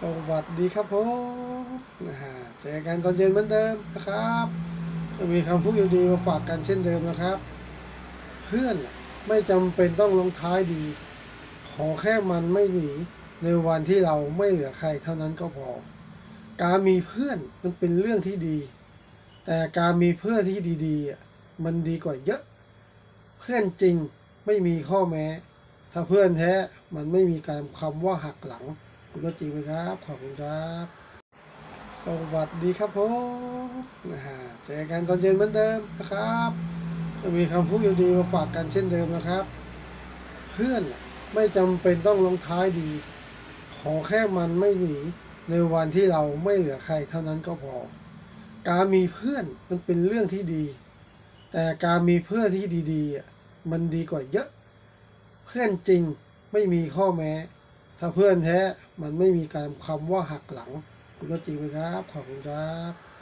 สวัสดีครับผมนะฮะเจอกันตอนเย็นเหมือนเดิมนะครับจะมีคำพูดดีๆมาฝากกันเช่นเดิมนะครับ เพื่อนไม่จำเป็นต้องลงท้ายดี ขอแค่มันไม่หนีในวันที่เราไม่เหลือใครเท่านั้นก็พอ การมีเพื่อนมันเป็นเรื่องที่ดี แต่การมีเพื่อนที่ดีๆมันดีกว่าเยอะ เพื่อนจริงไม่มีข้อแม้ ถ้าเพื่อนแท้มันไม่มีการคำว่าหักหลัง คุณก็จริงไหมครับ ขอบคุณครับ สวัสดีครับผมนะฮะเจอกันตอนเย็นเหมือนเดิมนะครับจะมีคำพูดดีๆมาฝากกันเช่นเดิมนะครับ เพื่อนไม่จำเป็นต้องลงท้ายดี ขอแค่มันไม่หนีในวันที่เราไม่เหลือใครเท่านั้นก็พอ การมีเพื่อนมันเป็นเรื่องที่ดี แต่การมีเพื่อนที่ดีๆอะมันดีกว่าเยอะ เพื่อนจริงไม่มีข้อแม้ ถ้าเพื่อนแท้มันไม่มีการคำว่าหักหลัง คุณก็จริงไหมครับ ขอบคุณครับ